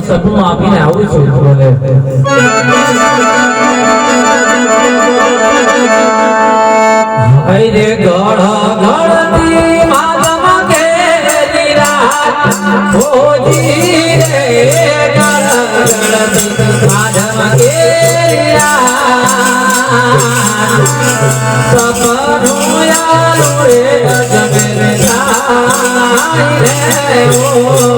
સપનું આપીને આવું છું. બોલે હૈ ગળ ગળતી માધમ કે નિરાત હોજી રે ગળ ગળતી માધમ કે નિરાત સપનું યાલું રે ગજબે રે સાઈ રે ઓજી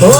જોડી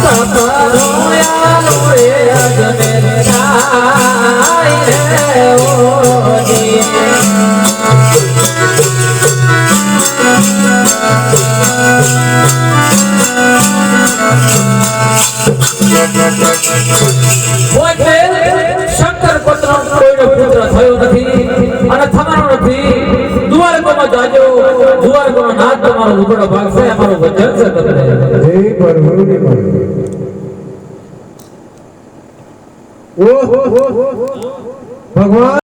શંકર પુત્ર કોઈનો પુત્ર થયો નથી અને થવાનો નથી દ્વારકામાં જાજો દ્વારકાનો નાથ તમારો લુગડો ભાગશે અમારો વચન છે તમને જય પરમરુની માં. ઓહ ભગવાન